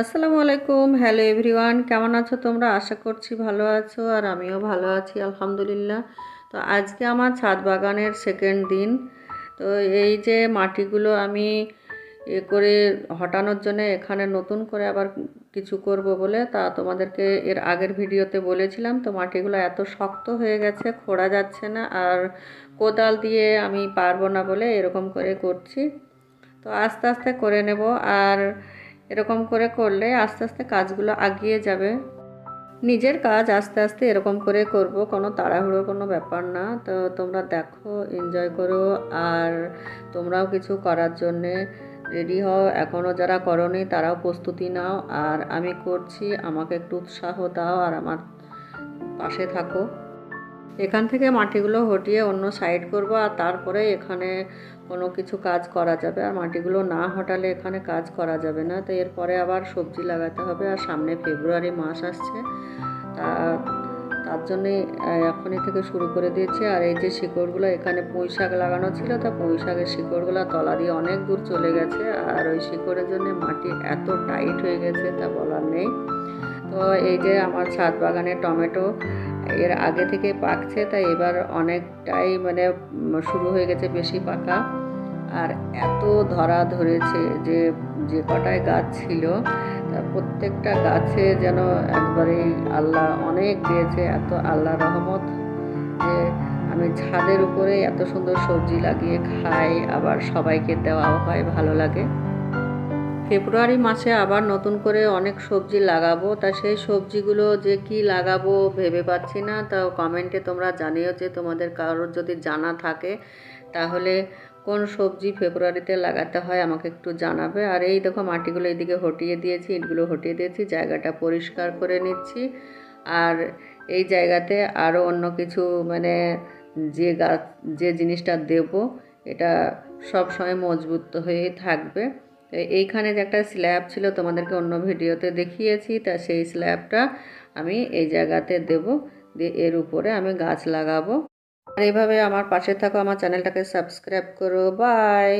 আসসালামু আলাইকুম। Hello everyone, কেমন আছো তোমরা? আশা করছি ভালো আছো আর আমিও ভালো আছি, আলহামদুলিল্লাহ। তো আজকে আমার ছাদ বাগানের সেকেন্ড দিন। তো এই যে মাটিগুলো আমি এ করে হটানোর জন্য এখানে নতুন করে আবার কিছু করব বলে, তা তোমাদেরকে এর আগের ভিডিওতে বলেছিলাম। তো মাটিগুলো এত শক্ত হয়ে গেছে, খোঁড়া যাচ্ছে না আর কোদাল দিয়ে আমি পারব না বলে এরকম করে করছি। তো আস্তে আস্তে করে নেব। আর এরকম করে করলে আস্তে আস্তে কাজগুলো আগিয়ে যাবে। নিজের কাজ আস্তে আস্তে এরকম করে করব, কোনো তাড়াহুড়োর কোনো ব্যাপার না। তো তোমরা দেখো এনজয় করো। আর তোমরাও কিছু করার জন্যে রেডি হও। এখনও যারা করনি, তারাও প্রস্তুতি নাও। আর আমি করছি, আমাকে একটু উৎসাহ দাও আর আমার পাশে থাকো। এখান থেকে মাটিগুলো হটিয়ে অন্য সাইড করব আর তারপরে এখানে কোনো কিছু কাজ করা যাবে। আর মাটিগুলো না হটালে এখানে কাজ করা যাবে না। তো এরপরে আবার সবজি লাগাতে হবে আর সামনে ফেব্রুয়ারি মাস আসছে। তা, তার জন্যে এখনই থেকে শুরু করে দিয়েছি। আর এই যে শিকড়গুলো, এখানে পুঁই শাক লাগানো ছিল। তা পুঁই শাকের শিকড়গুলো তলা দিয়ে অনেক দূর চলে গেছে। আর ওই শিকড়ের জন্য মাটি এত টাইট হয়ে গেছে তা বলার নেই। তো এই যে আমার ছাদ বাগানে টমেটো এর আগে থেকে পাকছে, তাই এবার অনেকটাই মানে শুরু হয়ে গেছে বেশি পাকা। আর এত ধরা ধরেছে যে যে কটায় গাছ ছিল প্রত্যেকটা গাছে যেন একবারে আল্লাহ অনেক দিয়েছে, এত আল্লাহ রহমত যে, আমি ছাদের উপরে এত সুন্দর সবজি লাগিয়ে খাই, আবার সবাইকে দেওয়াও হয়, ভালো লাগে। ফেব্রুয়ারি মাসে আবার নতুন করে অনেক সবজি লাগাবো। তা সেই সবজিগুলো যে কি লাগাবো ভেবে পাচ্ছি না। তা কমেন্টে তোমরা জানিও যে তোমাদের কারোর যদি জানা থাকে, তাহলে কোন সবজি ফেব্রুয়ারিতে লাগাতে হয় আমাকে একটু জানাবে। আর এই দেখো মাটিগুলো এইদিকে হটিয়ে দিয়েছি, ইটগুলো হটিয়ে দিয়েছি, জায়গাটা পরিষ্কার করে নিচ্ছি। আর এই জায়গাতে আরও অন্য কিছু মানে যে গাছ, যে জিনিসটা দেব, এটা সব সময় মজবুত হয়েই থাকবে। এইখানে যে একটা স্ল্যাব ছিল তোমাদেরকে অন্য ভিডিওতে দেখিয়েছি, তা সেই স্ল্যাবটা আমি এই জায়গাতে দেব, দিয়ে এর উপরে আমি গাছ লাগাবো। আর এইভাবে আমার পাশে থাকো, আমার চ্যানেলটাকে সাবস্ক্রাইব করো বাই